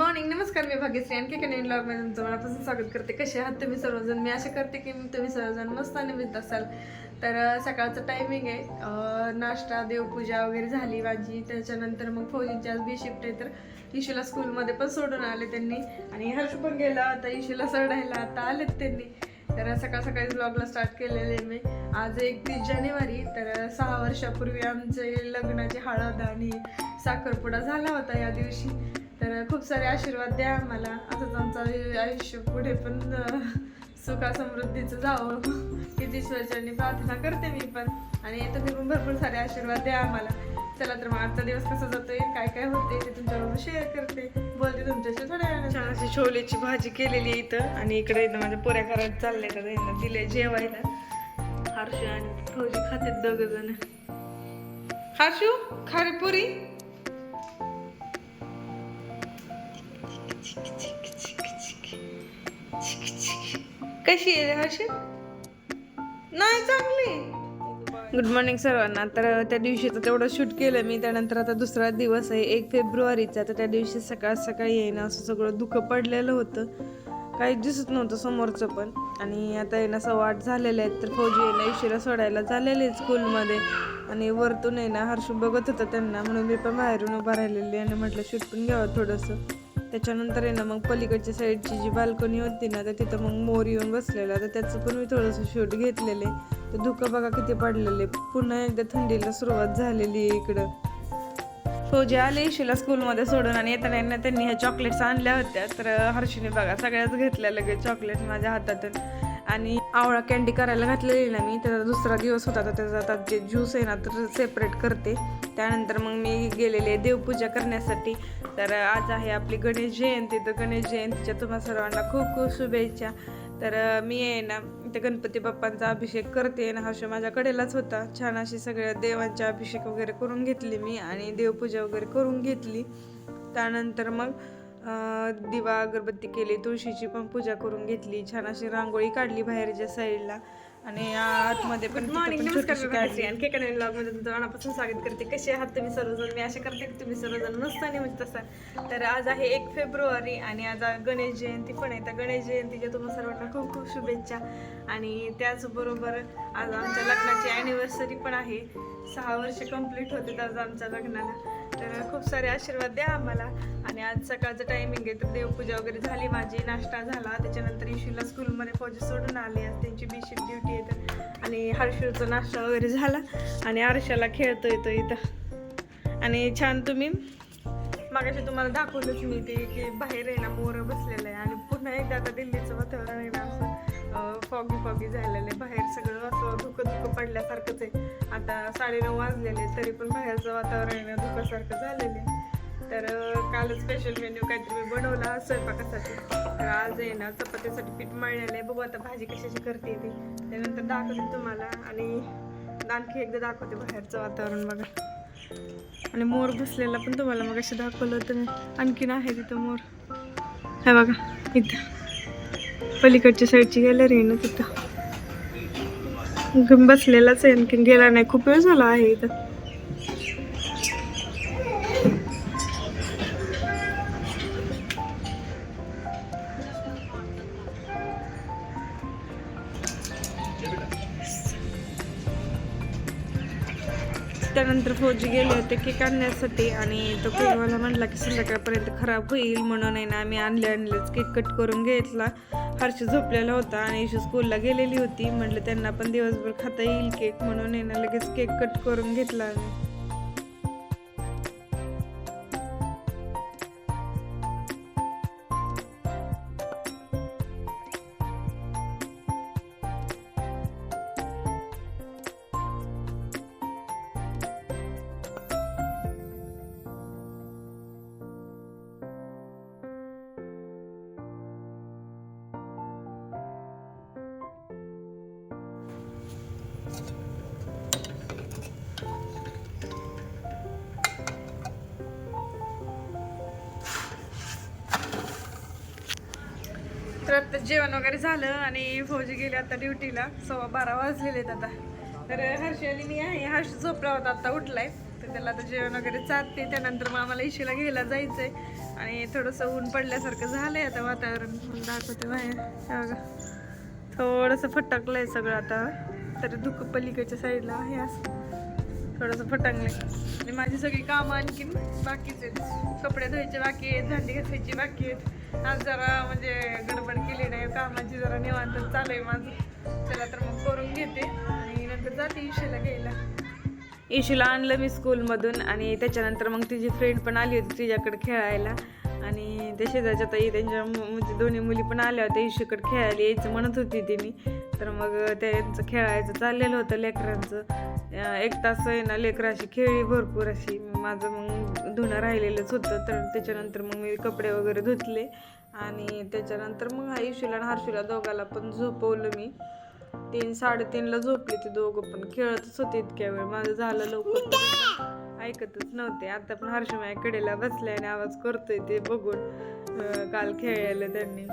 Morning नमस्कार मी भाग्यश्री. आणखी एका नवीन ब्लॉग तुमचं मनापासून स्वागत करते. कसे आहात तुम्ही सर्वजण? मी आशा करते की तुम्ही सर्वजण मस्त निमित्त असाल. तर सकाळचं टायमिंग आहे. नाश्ता देवपूजा वगैरे झाली माझी त्याच्यानंतर मग फौजींची आज बी शिफ्ट आहे. तर इशूला स्कूलमध्ये पण सोडून आले त्यांनी. आणि हर्ष पण गेला आता इशूला सोडायला. आता आलेत त्यांनी. तर सकाळ सकाळी ब्लॉगला स्टार्ट केलेले आहे मी. आज एकतीस जानेवारी. तर सहा वर्षापूर्वी आमचे लग्नाची हळद आणि साखरपुडा झाला होता या दिवशी. तर खूप सारे आशीर्वाद द्या आम्हाला असंच आमचं आयुष्य पुढे पण सुखा समृद्धीचं जावं. हीच ईश्वरचरणी प्रार्थना करते मी पण. आणि तुम्ही पण भरपूर सारे आशीर्वाद द्या आम्हाला. चला तर मग आजचा दिवस कसा जातोय? काय काय होते ते तुमच्याबरोबर शेअर करते. बोलते तुमच्याशी थोड्या छान अशी छोलेची भाजी केलेली इथं. आणि इकडे इथं माझ्या पोऱ्या करायला चालले तर यांना दिले जेवायला. हर्षू आणि फौजी खाते दोघ जण. हर्षू खारी पुरी? कशी आहे हर्ष नाही चांगली. गुड मॉर्निंग सर्वांना. तर त्या दिवशीचं तेवढं शूट केलं मी. त्यानंतर आता दुसरा दिवस आहे. एक फेब्रुवारीचा. तर त्या दिवशी सकाळ सकाळी येणं असं सगळं दुःख पडलेलं होतं. काहीच दिसत नव्हतं समोरचं पण. आणि आता येणं सव्वा आठ झालेले आहेत. तर फौजी येणं इशिरा सोडायला झालेले आहेत स्कूलमध्ये आणि वरतून येणं हर्षू बघत होता त्यांना. म्हणून मी पण बाहेरून उभा राहिलेली आणि म्हटलं शूट पण घ्यावं थोडंसं. त्याच्यानंतर आहे ना मग पलीकडच्या साईडची जी बाल्कनी होती ना तर तिथं मग मोर येऊन बसलेला. तर त्याचं पण मी थोडंसं शूट घेतलेले तर धुकं बघा किती पडलेले पुन्हा एकदा थंडीला सुरुवात झालेली आहे इकडं. फौजी आले इशूला स्कूलमध्ये सोडून आणि येताना यांना त्यांनी ह्या चॉकलेट्स आणल्या होत्या. तर हर्षीने बघा सगळ्याच घेतल्या लगेच चॉकलेट माझ्या हातातून. आणि आवळा कॅन्डी करायला घातलेली ना मी त्याचा दुसरा दिवस होता तर त्याचा आता जे ज्यूस आहे ना तर सेपरेट करते. त्यानंतर मग मी गेलेले देवपूजा करण्यासाठी. तर आज आहे आपली गणेश जयंती तर गणेश जयंतीच्या तुम्हा सर्वांना खूप खूप शुभेच्छा. तर मी आहे ना ते गणपती बाप्पांचा अभिषेक करते. ना हर्ष माझ्याकडेलाच होता. छान अशी सगळ्या देवांचे अभिषेक वगैरे करून घेतली मी आणि देवपूजा वगैरे करून घेतली. त्यानंतर मग दिवा अगरबत्ती केली तुळशीची पण पूजा करून घेतली. छान अशी रांगोळी काढली बाहेरच्या साईडला. आणि आतमध्ये पण तिथं पण छोटीशी काढली. आणि केक आणि ब्लॉगमध्ये तुमचं मनापासून स्वागत करते. कसे आहात तुम्ही सर्वजण? मी आशा करते की तुम्ही सर्वजण मस्त आणि मस्त असाल. तर आज आहे एक फेब्रुवारी आणि आज गणेश जयंती पण आहे. तर गणेश जयंतीच्या तुम्हाला सर्वांना खूप खूप शुभेच्छा. आणि त्याचबरोबर आज आमच्या लग्नाची अॅनिव्हर्सरी पण आहे. सहा वर्ष कंप्लीट होते आज आमच्या लग्नाला. तर खूप सारे आशीर्वाद द्या आम्हाला. आणि आज सकाळचं टायमिंग आहे तर देवपूजा वगैरे झाली माझी नाश्ता झाला. त्याच्यानंतर इशूला स्कूलमध्ये फौजी सोडून आले आज. त्यांची बिशिप ड्युटी आहे तर. आणि हर्षूचा नाश्ता वगैरे झाला. आणि आरशाला खेळतोय तो इथं. आणि छान तुम्ही. मागाशी तुम्हाला दाखवलंच मी ते की बाहेर आहे ना मोर बसलेलं आहे. आणि पुन्हा एकदा आता दिल्लीचं वातावरण आहे ना असं फॉगी फॉगी झालेलं आहे. बाहेर सगळं असं धुकं धुकं पडल्यासारखंच आहे. आता साडेनऊ वाजलेले तरी पण बाहेरचं वातावरण धुकासारखं झालेलं आहे. तर कालच स्पेशल मेन्यू काहीतरी मी बनवला स्वयंपाकासाठी. तर आज आहे ना चपातीसाठी पीठ मळलेलं आहे. बघू आता भाजी कशाची करते ती. त्यानंतर दाखवते तुम्हाला आणि आणखी एकदा दाखवते बाहेरचं वातावरण बघा. आणि मोर बसलेला पण तुम्हाला मग असे दाखवलं होतं मी आणखीन आहे तिथं मोर. हे बघा इथं. पलीकडच्या साईडची गॅलरी आहे ना तिथं. बसलेलाच आहे. आणखीन गेला नाही. खूप वेळ झाला आहे इथं. त्यानंतर गेले होते केक आणण्यासाठी आणि तो केक मला म्हटला की संध्याकाळपर्यंत खराब होईल म्हणून आहे ना आम्ही आणले आणलेच केक कट करून घेतला. हर्ष झोपलेला होता आणि इशू स्कूलला गेलेली होती. म्हटलं त्यांना पण दिवसभर खाता येईल केक म्हणून आहे ना लगेच केक कट करून घेतला आम्ही. तर आता जेवण वगैरे झालं आणि फौजी गेले आता ड्युटीला. सव्वा बारा वाजलेले आहेत आता. तर हर्ष आणि मी आहे. हर्ष झोपला होता आता उठलाय. तर त्याला आता जेवण वगैरे चालते त्यानंतर मग आम्हाला इशीला घ्यायला जायचंय. आणि थोडंसं ऊन पडल्यासारखं झालंय आता वातावरण. दाखवते बाहेर. थोडंसं फटकलंय सगळं आता. तर दुःख पलीकडच्या साईडला आहे असं. थोडंसं फटांगले आणि माझी सगळी कामं आणखीन बाकीच आहेत. कपडे धुवायचे बाकी आहेत झांडी घासायची बाकी आहेत. आज जरा म्हणजे गडबड केली नाही कामाची जरा निवांत चालू आहे माझं. चला तर मग करून घेते आणि नंतर जाते इशेला घ्यायला. इशूला आणलं मी स्कूलमधून आणि त्याच्यानंतर मग तिची फ्रेंड पण आली होती तिच्याकडे खेळायला. आणि त्या शेजारच्या ताई त्यांच्या म्हणजे दोन्ही मुली पण आल्या होत्या इशूकडे खेळायला यायचं म्हणत होती तिने. तर मग त्यांचं खेळायचं चाललेलं होतं लेकरांचं. एक तास आहे ना लेकराशी खेळली भरपूर अशी. माझं मग धुणं राहिलेलंच होतं तर त्याच्यानंतर मग मी कपडे वगैरे धुतले. आणि त्याच्यानंतर मग हा इशूला आणि हर्षूला दोघाला पण झोपवलं मी. तीन साडेतीनला झोपली ते दोघं पण. खेळतच होते इतक्या वेळ. माझं झालं लवकर. ऐकतच नव्हते. आता पण हर्ष माझ्या कडेला बसल्याने आवाज करतोय ते बघून काल खेळलेलं त्यांनी.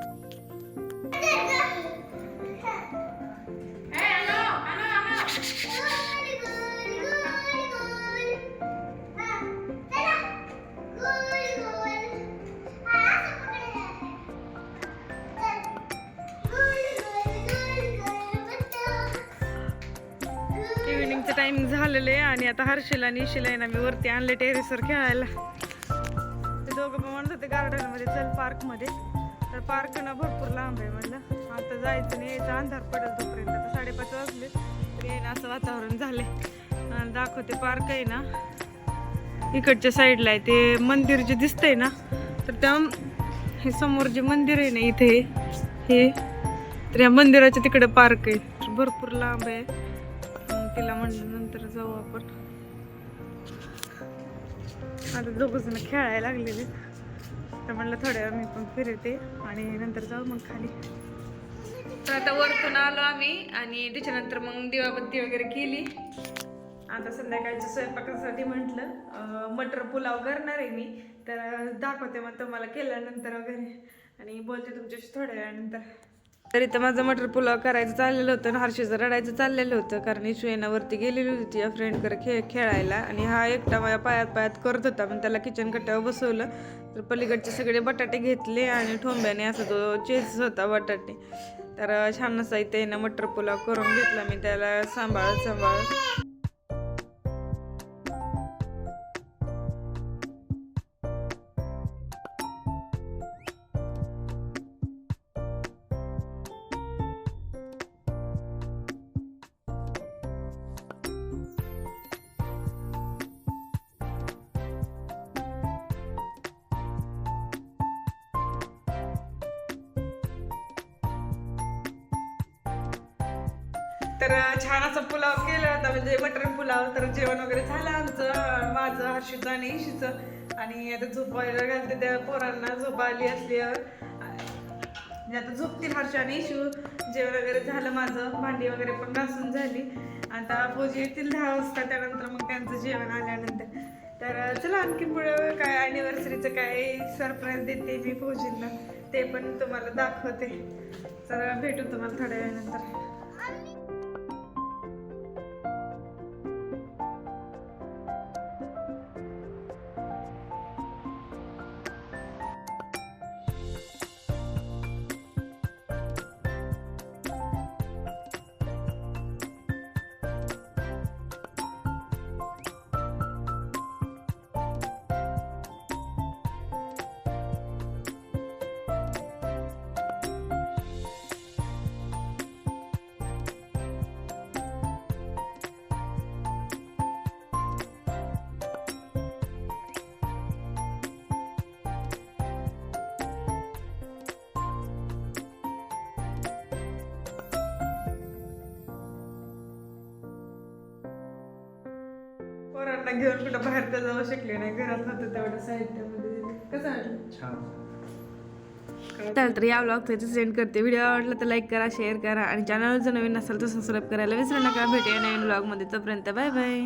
इव्हिनिंगचं टायमिंग झालेलं आहे आणि आता हर्षला आणि इशीला आहे ना मी वरती आणले टेरेसवर खेळायला. ते दोघं पण म्हणत होते गार्डनमध्ये चल पार्कमध्ये तर पार्क ना भरपूर लांब आहे म्हणलं. आता जायचं नाही यायचं अंधार पडेल तोपर्यंत आता साडेपाच वाजले. तरी आहे ना असं वातावरण झालंय. आणि दाखवते पार्क आहे ना. इकडच्या साईडला आहे ते मंदिर जे दिसतंय ना. तर त्या हे समोर जे मंदिर आहे ना इथे हे. तर या मंदिराच्या तिकडे पार्क आहे. भरपूर लांब आहे. तिला म्हणलं नंतर जाऊ आपण. आता दोघं जण खेळायला लागलेले. तर म्हणलं थोड्या वेळ मी पण फिरते आणि नंतर जाऊ मग खाली. तर आता वरतून आलो आम्ही आणि त्याच्यानंतर मग दिवाबत्ती वगैरे केली. आता संध्याकाळच्या स्वयंपाकासाठी म्हटलं मटर पुलाव करणार आहे मी. तर दाखवते मग तुम्हाला केल्यानंतर वगैरे. आणि बोलते तुमच्याशी थोड्या वेळानंतर. तर इथं माझं मटर पुलाव करायचं चाललेलं होतं आणि हर्षीचं रडायचं चाललेलं होतं कारण इशू गेलेली होती तिच्या फ्रेंडकडे खेळ खेळायला. आणि हा एकटा माझ्या पायात पायात करत होता पण त्याला किचन कट्ट्यावर बसवलं. तर पलीकडचे सगळे बटाटे घेतले आणि ठोंब्याने असा तो चेस होता बटाटे तर छान असा इथे ना मटर पुलाव करून घेतला. मी त्याला सांभाळत सांभाळत तर छान असं पुलाव केला होता म्हणजे मटण पुलाव. तर जेवण वगैरे झालं आमचं माझं हर्षीचं आणि इशीचं आणि आता झोपायला घालते त्या पोरांना झोपा आली असल्यावर. म्हणजे आता झोपतील हर्ष आणि इशू जेवण वगैरे झालं माझं भांडी वगैरे पण घासून झाली. आता फौजी येतील दहा वाजता त्यानंतर मग त्यांचं जेवण आल्यानंतर. तर चला आणखी पुढं काय ॲनिव्हर्सरीचं काय सरप्राईज देते मी फौजींना ते पण तुम्हाला दाखवते. तर भेटू तुम्हाला थोड्या वेळानंतर. पोरांना घेऊन कुठं बाहेर तर जाऊ शकले नाही. घरात होतं तेवढं साहित्यामध्ये. कसं वाटलं छान. चालेल तर या ब्लॉग सेंड करते. व्हिडिओ आवडला तर लाईक करा शेअर करा आणि चॅनल जर नवीन असेल तर सबस्क्राईब करायला विसरू नका. भेटूया नवीन ब्लॉगमध्ये तोपर्यंत बाय बाय